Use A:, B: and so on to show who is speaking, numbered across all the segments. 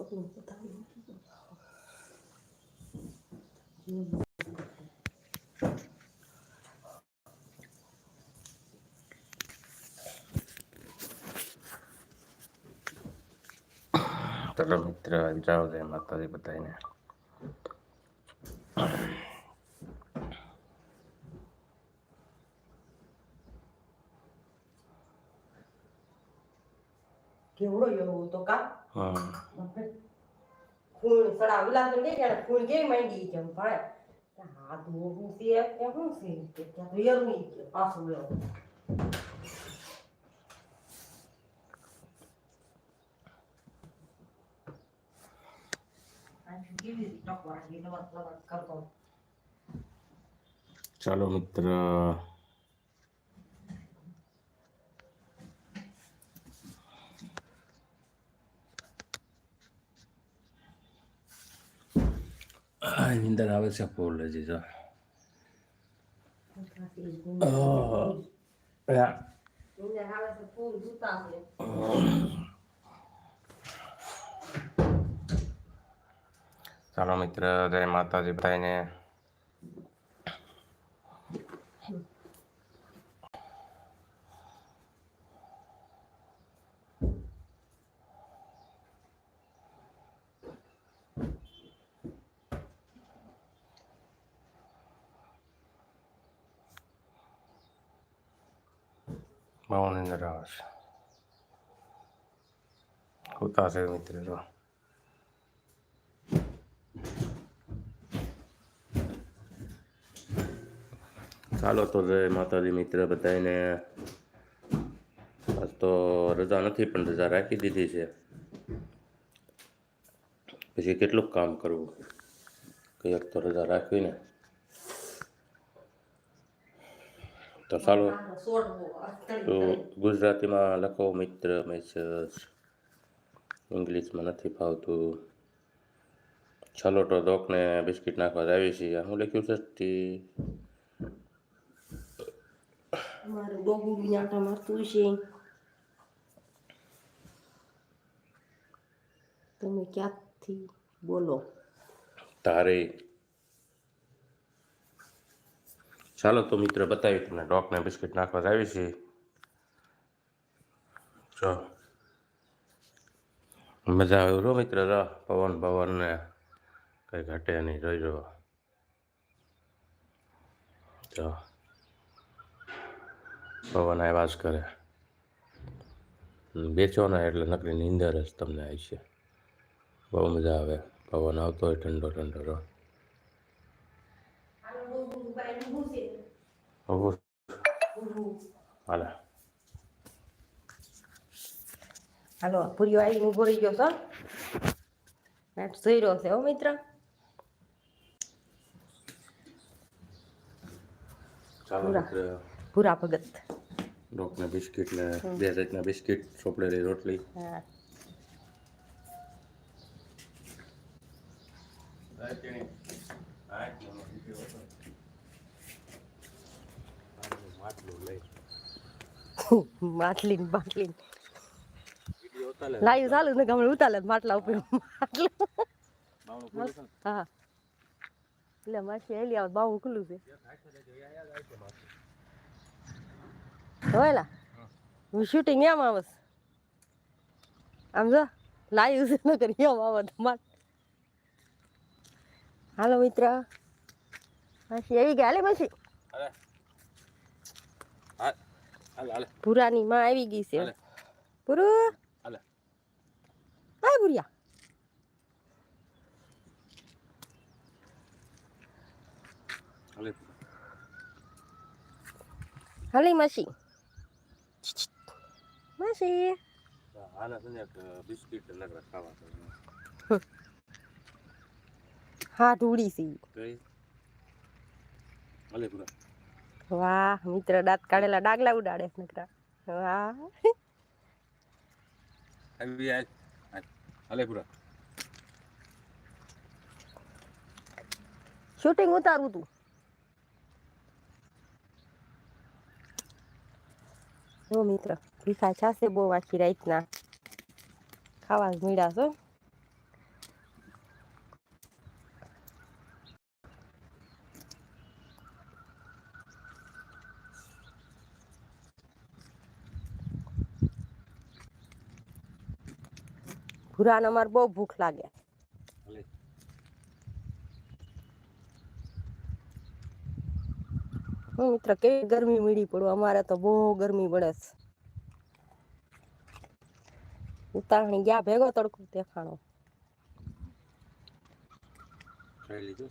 A: પગલું બતાવી
B: ચલો મિત્ર જાઓ જય માતાજી બધાને
A: કેવડો એવો તો કા
B: હમ
A: ખૂણ સડા વિલાસ ને કે ખૂણ કેવી માંડી કેમ ભાઈ. આ તો હું છે કે હું છે? કે રિયલ તો કે પાછો કરતો.
B: ચાલો મિત્ર નિંદર આવે છે ફૂલ હજી
A: છે
B: ચાલો મિત્ર જય માતાજી બધાને બહુ નિંદર આવે છે હોતા છે મિત્ર ચાલો તો જય માતાજી મિત્ર બધાને આજ તો રજા નથી પણ રજા રાખી દીધી છે પછી કેટલું કામ કરવું કંઈક તો રજા રાખવી ને તો ચાલો. તો ગુજરાતીમાં લખો મિત્ર મેસેજ ઇંગ્લિશમાં નથી ફાવતું. ચાલો તો ડોકને બિસ્કિટ નાખવા આવી છીએ. હું લખ્યું છે ટી.
A: મારું ડોગું બી આટા મારતું છે તમે ક્યાંથી બોલો?
B: તારે ચાલો તો મિત્ર બતાવી તમને ડોકને બિસ્કિટ નાખવા આવી છે જો. મજા આવે રો મિત્ર, રો. પવન પવન ને કઈ ઘટે નહીં, જોઈ જો જો. પવન આવ્યા જ કરે. બેચો ને એટલે નકરી નીંદર જ તમને આવી છે. બહુ મજા આવે. પવન આવતો હોય ઠંડો ઠંડો રો. ઊભું હાલે
A: હાલો પૂરીઓ આવીને ઊભો રહી ગયો છો આટ જોઈ રહ્યો છે હો મિત્ર
B: ચાલો
A: પૂરા. ભગત
B: ડોકને બિસ્કિટ ને બે જાતના બિસ્કિટ ચોપડેલી રોટલી
A: હા માટલી ને બાટલી ને. લાયું ચાલુ ને ગમે ઉતાલે માટલા ઉપર. માટલું હા. એટલે માસી હેલી આવે બાવું ખુલ્લું છે. હોયલા. હું શૂટિંગ એમ આવસ આમ જો લાયું છે ન કરી એમ આવો માટ હાલો મિત્ર. માસી આવી ગયા હાલે માસી.
B: હાલે
A: પુરાની માં આવી ગઈ છે.
B: હાલે.
A: હાય બુરિયા
B: હાલી.
A: માસી. માસી.
B: બિસ્કિટ ખાવા
A: હા ઢૂળી ઈ.
B: કઈ? પૂરા
A: વાહ મિત્ર દાંત કાઢેલા ડાગલા ઉડાડે નકરા વાહ.
B: આવી આય હાલે પૂરા.
A: શૂટિંગ ઉતારું તું. જો મિત્ર ભીખા છાશે બહુ આખી રાતના. ખાવા જ મળ્યા છો. ભૂરાને અમારે બહુ ભૂખ લાગે.
B: હાલે.
A: હું મિત્ર કેવી ગરમી મીડી પડું? અમારે તો બહુ ગરમી પડે છે. ઉતારણી ગયા ભેગો તડકો દેખાણો.
B: ખાઈ લીધું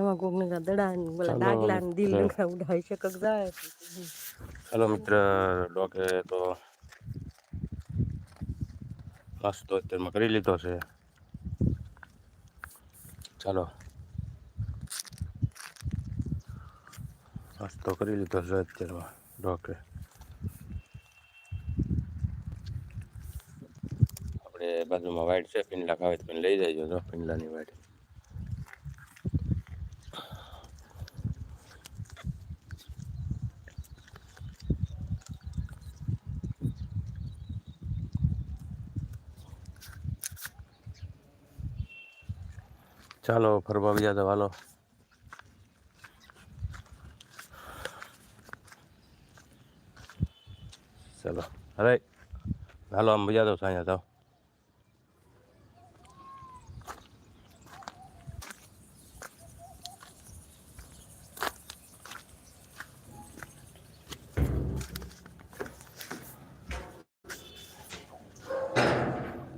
A: એમાં કોક દડા ને બોલા
B: ચાલો,
A: ડાગલા ને દિલ
B: મિત્ર.
A: નખા ઉડાવી જાય.
B: ચાલો મિત્ર ડોકે તો નાસ્તો અત્યારમાં કરી લીધો છે. ચાલો. નાસ્તો કરી લીધો છે અત્યારમાં ડોકે. આપણે બાજુમાં વાઈટ છે પિંડલા ખાવે તો લઈ જાય તો પિંડલાની વાઈટ. ચાલો ફરવા બીજા તો ચાલો. અરે, હાલો, આમ બીજા તો સાંજે તો.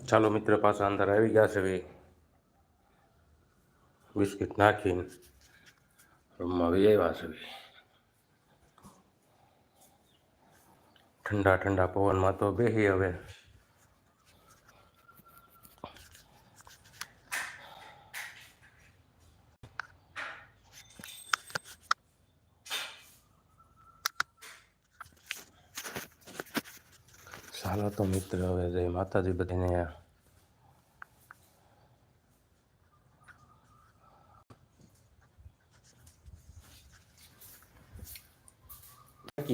B: ચાલો, મિત્ર, પાછા અંદર આવી ગયા છે ભાઈ બિસ્કિટ નાખીને રૂમમાં આવી આવ્યા છે. ઠંડા ઠંડા પવનમાં તો બેસી હવે. ચાલો તો મિત્ર, હવે જય માતાજી બધાને.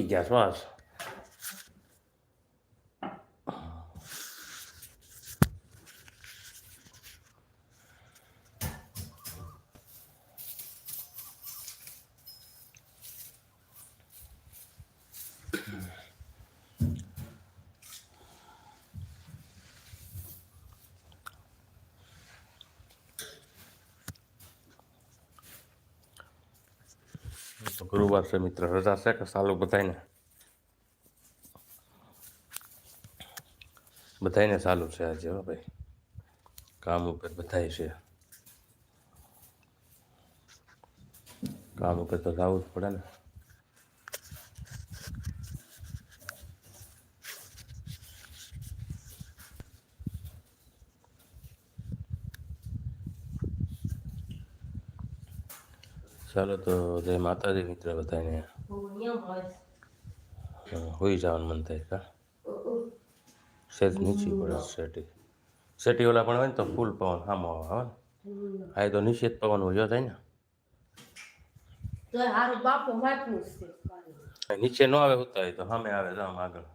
B: થાકી ગયા શ્વાસ તો ગુરુવાર છે મિત્ર રજા છે કે સાલું બધાને બધાને ચાલુ છે આજે હો ભાઈ. કામ ઉપર બધાય છે. કામ ઉપર તો જવું જ પડે ને. ચાલો તો જય માતાજી મિત્ર બધાને
A: હોય.
B: હોઈ જવાનું મન થાય કા? સેજ નીચી પડે સેટી શેટી. ઓલા પણ હોય ને તો ફૂલ પવન સામો આવે આવે હા એ તો નિશ્ચિત પવન હોય થાય ને. નીચે ન આવે હોતા હોય તો સામે આવે તો આમ આગળ.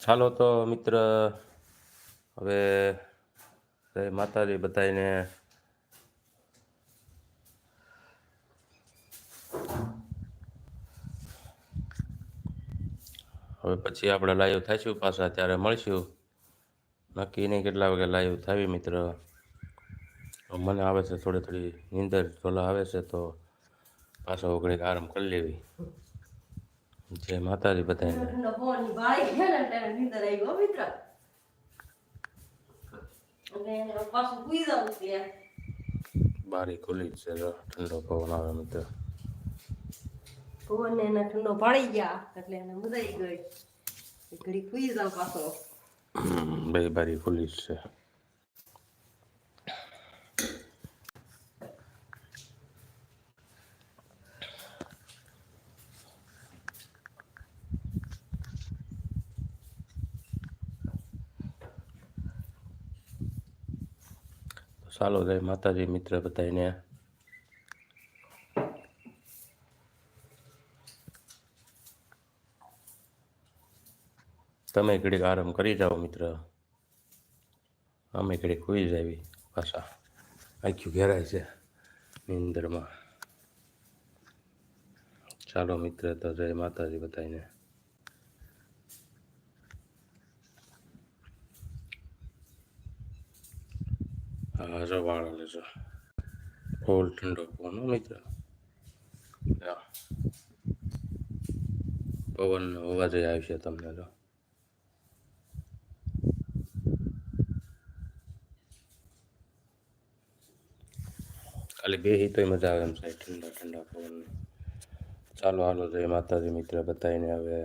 B: ચાલો તો મિત્ર હવે માતાજી બધાને હવે પછી આપણે લાઈવ થઈશું પાછા ત્યારે મળશું. નક્કી નહીં કેટલા વાગે લાઈવ થાવી મિત્ર? મને આવે છે થોડી થોડી નીંદર, ઝોલા આવે છે તો પાછો ઘડીક આરામ કરી લેવી. જય માતાજી બધાને. બારી ખુલ્લી છે ઠંડો પવન આવે મિત્ર.
A: ફોન એના ઠંડો પાડી ગયા, એટલે એને મજા ગઈ. ઘડી ખુઈ જાવ પાછો.
B: બે બારી ખુલી છે. સાલો જય માતાજી મિત્ર બધાને તમે ઘડીક આરામ કરી જાઓ મિત્ર. અમે ઘડીક હોઈ જાવી પાછા. આખ્યું ઘેરાય છે નિંદરમાં. ચાલો મિત્ર, તો જય માતાજી બધાને હા, જો વાળો લેજો ફૂલ ઠંડો પવન મિત્ર. પવન પવનનો અવાજ આવશે તમને તો ખાલી બેહી તોય મજા આવે એમ સાહેબ. ઠંડા ઠંડા પવન ચાલો, હાલો જય માતાજી, મિત્ર બતાવીને હવે